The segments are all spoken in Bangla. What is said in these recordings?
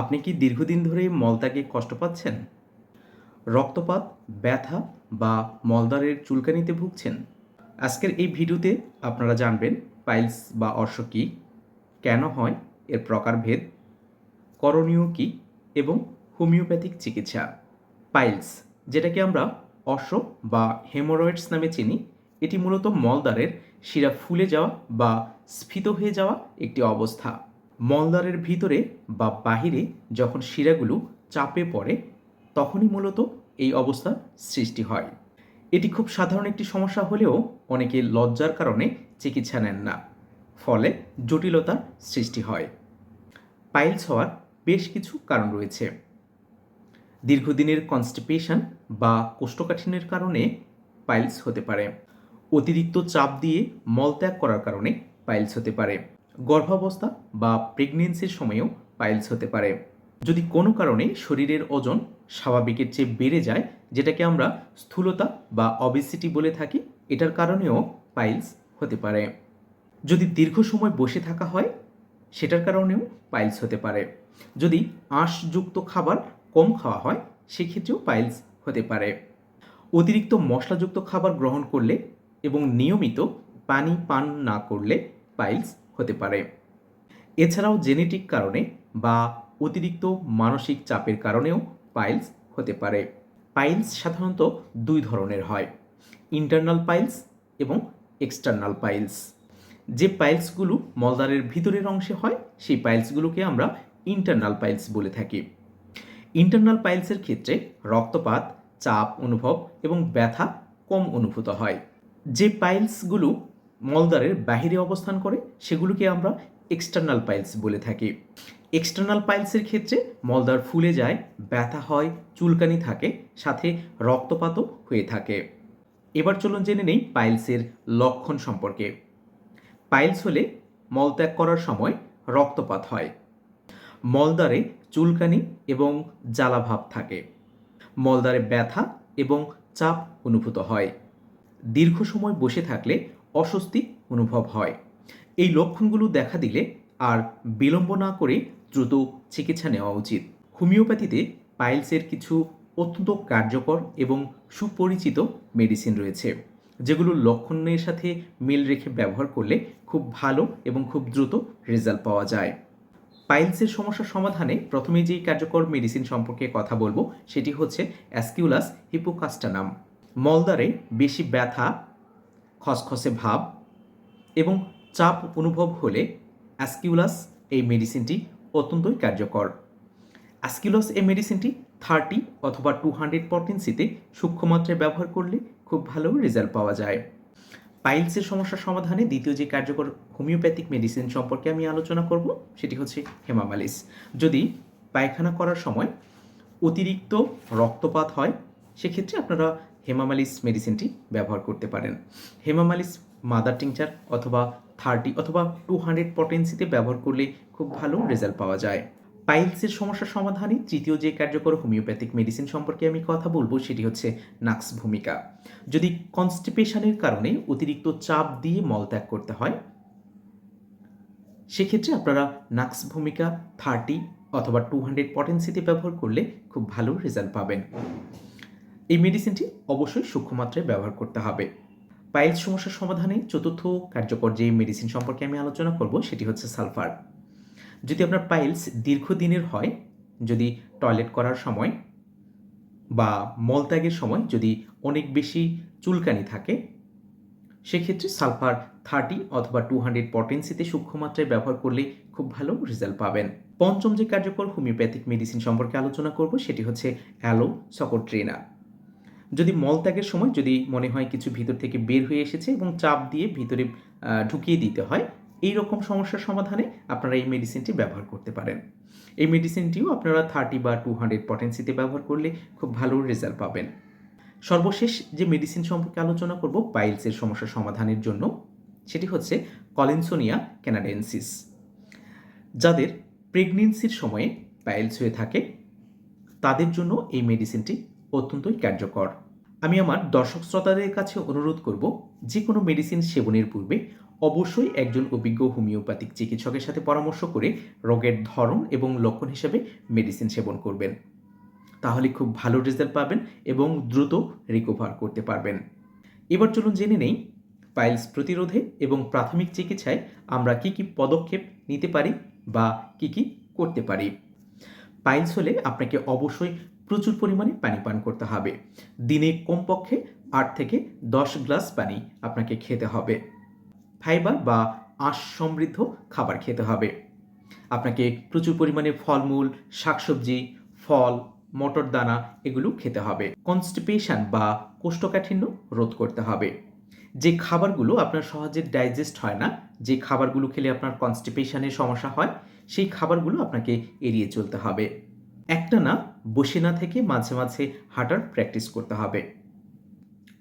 আপনি কি দীর্ঘদিন ধরে মলত্যাগে কষ্ট পাচ্ছেন? রক্তপাত, ব্যথা বা মলদ্বারের চুলকানিতে ভুগছেন? আজকের এই ভিডিওতে আপনারা জানবেন পাইলস বা অর্শ কী, কেন হয়, এর প্রকারভেদ, করণীয় কী এবং হোমিওপ্যাথিক চিকিৎসা। পাইলস, যেটাকে আমরা অর্শ বা হেমোরয়েডস নামে চিনি, এটি মূলত মলদ্বারের শিরা ফুলে যাওয়া বা স্ফীত হয়ে যাওয়া একটি অবস্থা। মলদ্বারের ভিতরে বা বাহিরে যখন শিরাগুলো চাপে পড়ে, তখনই মূলত এই অবস্থার সৃষ্টি হয়। এটি খুব সাধারণ একটি সমস্যা হলেও অনেকে লজ্জার কারণে চিকিৎসা নেন না। ফলে জটিলতার সৃষ্টি হয়। পাইলস হওয়ার বেশ কিছু কারণ রয়েছে। দীর্ঘদিনের কনস্টিপেশন বা কোষ্ঠকাঠিন্যের কারণে পাইলস হতে পারে। অতিরিক্ত চাপ দিয়ে মলত্যাগ করার কারণে পাইলস হতে পারে। গর্ভাবস্থা বা প্রেগনেন্সির সময়েও পাইলস হতে পারে। যদি কোনো কারণে শরীরের ওজন স্বাভাবিকের চেয়ে বেড়ে যায়, যেটাকে আমরা স্থূলতা বা অবেসিটি বলে থাকি, এটার কারণেও পাইলস হতে পারে। যদি দীর্ঘ সময় বসে থাকা হয়, সেটার কারণেও পাইলস হতে পারে। যদি আঁশযুক্ত খাবার কম খাওয়া হয়, সেক্ষেত্রেও পাইলস হতে পারে। অতিরিক্ত মশলাযুক্ত খাবার গ্রহণ করলে এবং নিয়মিত পানি পান না করলে পাইলস হতে পারে। এছাড়াও জেনেটিক কারণে বা অতিরিক্ত মানসিক চাপের কারণেও পাইলস হতে পারে। পাইলস সাধারণত দুই ধরনের হয়, ইন্টারনাল পাইলস এবং এক্সটার্নাল পাইলস। যে পাইলসগুলো মলদ্বারের ভিতরের অংশে হয়, সেই পাইলসগুলোকে আমরা ইন্টারনাল পাইলস বলে থাকি। ইন্টারনাল পাইলসের ক্ষেত্রে রক্তপাত, চাপ অনুভব এবং ব্যথা কম অনুভূত হয়। যে পাইলসগুলো মলদ্বারের বাহিরে অবস্থান করে সেগুলোকে আমরা এক্সটার্নাল পাইলস বলে থাকি। এক্সটার্নাল পাইলসের ক্ষেত্রে মলদ্বার ফুলে যায়, ব্যথা হয়, চুলকানি থাকে, সাথে রক্তপাতও হয়ে থাকে। এবার চলুন জেনে নেই পাইলসের লক্ষণ সম্পর্কে। পাইলস হলে মলত্যাগ করার সময় রক্তপাত হয়। মলদ্বারে চুলকানি এবং জ্বালাভাব থাকে। মলদ্বারে ব্যথা এবং চাপ অনুভূত হয়। দীর্ঘ সময় বসে থাকলে অস্বস্তি অনুভব হয়। এই লক্ষণগুলো দেখা দিলে আর বিলম্ব না করে দ্রুত চিকিৎসা নেওয়া উচিত। হোমিওপ্যাথিতে পাইলসের কিছু অত্যন্ত কার্যকর এবং সুপরিচিত মেডিসিন রয়েছে, যেগুলো লক্ষণের সাথে মিল রেখে ব্যবহার করলে খুব ভালো এবং খুব দ্রুত রেজাল্ট পাওয়া যায়। পাইলসের সমস্যা সমাধানে প্রথমে যেই কার্যকর মেডিসিন সম্পর্কে কথা বলব, সেটি হচ্ছে অ্যাসকিউলাস হিপোকাস্টানাম। মলদ্বারে বেশি ব্যথা খসখসে ভাব এবং চাপ অনুভব হলে অ্যাসকিউলাস এই মেডিসিনটি অত্যন্তই কার্যকর। অ্যাসকিউলাস এই মেডিসিনটি থার্টি অথবা টু হান্ড্রেড পটেন্সিতে সূক্ষ্ম মাত্রায় ব্যবহার করলে খুব ভালো রেজাল্ট পাওয়া যায়। পাইলসের সমস্যার সমাধানে দ্বিতীয় যে কার্যকর হোমিওপ্যাথিক মেডিসিন সম্পর্কে আমি আলোচনা করব, সেটি হচ্ছে হেমামালিস। যদি পায়খানা করার সময় অতিরিক্ত রক্তপাত হয়, সেক্ষেত্রে আপনারা হেমামালিস মেডিসিনটি ব্যবহার করতে পারেন। হেমামালিস মাদার টিংচার অথবা থার্টি অথবা টু হান্ড্রেড পটেন্সিতে ব্যবহার করলে খুব ভালো রেজাল্ট পাওয়া যায়। পাইলসের সমস্যার সমাধানে তৃতীয় যে কার্যকর হোমিওপ্যাথিক মেডিসিন সম্পর্কে আমি কথা বলব, সেটি হচ্ছে নাক্স ভূমিকা। যদি কনস্টিপেশনের কারণে অতিরিক্ত চাপ দিয়ে মলত্যাগ করতে হয়, সেক্ষেত্রে আপনারা নাক্স ভূমিকা থার্টি অথবা টু হান্ড্রেড পটেন্সিতে ব্যবহার করলে খুব ভালো রেজাল্ট পাবেন। এই মেডিসিনটি অবশ্যই সূক্ষ্মমাত্রায় ব্যবহার করতে হবে। পাইলস সমস্যার সমাধানে চতুর্থ কার্যকর যে মেডিসিন সম্পর্কে আমি আলোচনা করব, সেটি হচ্ছে সালফার। যদি আপনার পাইলস দীর্ঘদিনের হয়, যদি টয়লেট করার সময় বা মলত্যাগের সময় যদি অনেক বেশি চুলকানি থাকে, সেক্ষেত্রে সালফার থার্টি অথবা টু হান্ড্রেড পটেন্সিতে সূক্ষ্মমাত্রায় ব্যবহার করলে খুব ভালো রেজাল্ট পাবেন। পঞ্চম যে কার্যকর হোমিওপ্যাথিক মেডিসিন সম্পর্কে আলোচনা করব, সেটি হচ্ছে অ্যালো সকোট্রেনা যদি মলত্যাগের সময় যদি মনে হয় কিছু ভিতর থেকে বের হয়ে এসেছে এবং চাপ দিয়ে ভিতরে ঢুকিয়ে দিতে হয় এই রকম সমস্যার সমাধানে আপনারা এই মেডিসিনটি ব্যবহার করতে পারেন। এই মেডিসিনটিও আপনারা থার্টি বা টু হান্ড্রেড পটেন্সিতে ব্যবহার করলে খুব ভালো রেজাল্ট পাবেন। সর্বশেষ যে মেডিসিন সম্পর্কে আলোচনা করব পাইলসের সমস্যা সমাধানের জন্য, সেটি হচ্ছে কলেনসোনিয়া ক্যানাডেন্সিস যাদের প্রেগনেন্সির সময়ে পাইলস হয়ে থাকে, তাদের জন্য এই মেডিসিনটি অত্যন্তই কার্যকর। আমি আমার দর্শক শ্রোতাদের কাছে অনুরোধ করব, যে কোনো মেডিসিন সেবনের পূর্বে অবশ্যই একজন অভিজ্ঞ হোমিওপ্যাথিক চিকিৎসকের সাথে পরামর্শ করে রোগের ধরন এবং লক্ষণ হিসেবে মেডিসিন সেবন করবেন। তাহলে খুব ভালো রেজাল্ট পাবেন এবং দ্রুত রিকভার করতে পারবেন। এবার চলুন জেনে নেই পাইলস প্রতিরোধে এবং প্রাথমিক চিকিৎসায় আমরা কি কি পদক্ষেপ নিতে পারি বা কি কি করতে পারি। পাইলস হলে আপনাকে অবশ্যই প্রচুর পরিমাণে পানি পান করতে হবে। দিনে কমপক্ষে আট থেকে দশ গ্লাস পানি আপনাকে খেতে হবে। ফাইবার বা আঁশ সমৃদ্ধ খাবার খেতে হবে। আপনাকে প্রচুর পরিমাণে ফলমূল, শাকসবজি, ফল, মটর দানা এগুলো খেতে হবে। কনস্টিপেশন বা কোষ্ঠকাঠিন্য রোধ করতে হবে। যে খাবারগুলো আপনার সহজে ডাইজেস্ট হয় না, যে খাবারগুলো খেলে আপনার কনস্টিপেশনের সমস্যা হয়, সেই খাবারগুলো আপনাকে এড়িয়ে চলতে হবে। একটা না বসে না থেকে মাঝে মাঝে হাঁটার প্র্যাকটিস করতে হবে।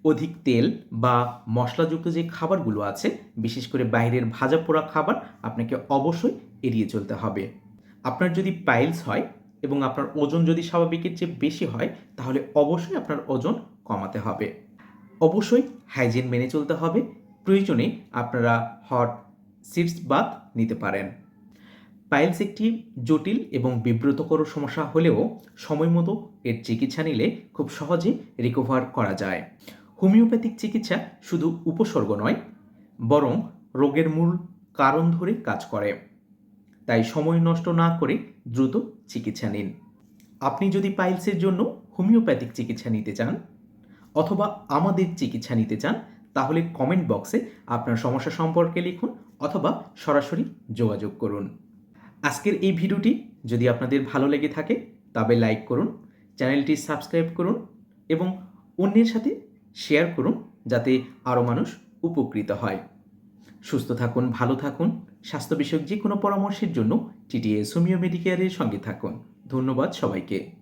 অধিক তেল বা মশলাযুক্ত যে খাবারগুলো আছে, বিশেষ করে বাইরের ভাজা পোড়া খাবার, আপনাকে অবশ্যই এড়িয়ে চলতে হবে। আপনার যদি পাইলস হয় এবং আপনার ওজন যদি স্বাভাবিকের চেয়ে বেশি হয়, তাহলে অবশ্যই আপনার ওজন কমাতে হবে। অবশ্যই হাইজিন মেনে চলতে হবে। প্রয়োজনে আপনারা হট সিটস বাথ নিতে পারেন। পাইলস একটি জটিল এবং বিব্রতকর সমস্যা হলেও সময় মতো এর চিকিৎসা নিলে খুব সহজে রিকভার করা যায়। হোমিওপ্যাথিক চিকিৎসা শুধু উপসর্গ নয়, বরং রোগের মূল কারণ ধরে কাজ করে। তাই সময় নষ্ট না করে দ্রুত চিকিৎসা নিন। আপনি যদি পাইলসের জন্য হোমিওপ্যাথিক চিকিৎসা নিতে চান অথবা আমাদের চিকিৎসা নিতে চান, তাহলে কমেন্ট বক্সে আপনার সমস্যা সম্পর্কে লিখুন অথবা সরাসরি যোগাযোগ করুন। আজকের এই ভিডিওটি যদি আপনাদের ভালো লেগে থাকে, তবে লাইক করুন, চ্যানেলটি সাবস্ক্রাইব করুন এবং অন্যের সাথে শেয়ার করুন যাতে আরও মানুষ উপকৃত হয়। সুস্থ থাকুন, ভালো থাকুন স্বাস্থ্য বিষয়ক যে কোনো পরামর্শের জন্য টিটিএস হোমিও মেডিকেয়ারের সঙ্গে থাকুন। ধন্যবাদ সবাইকে।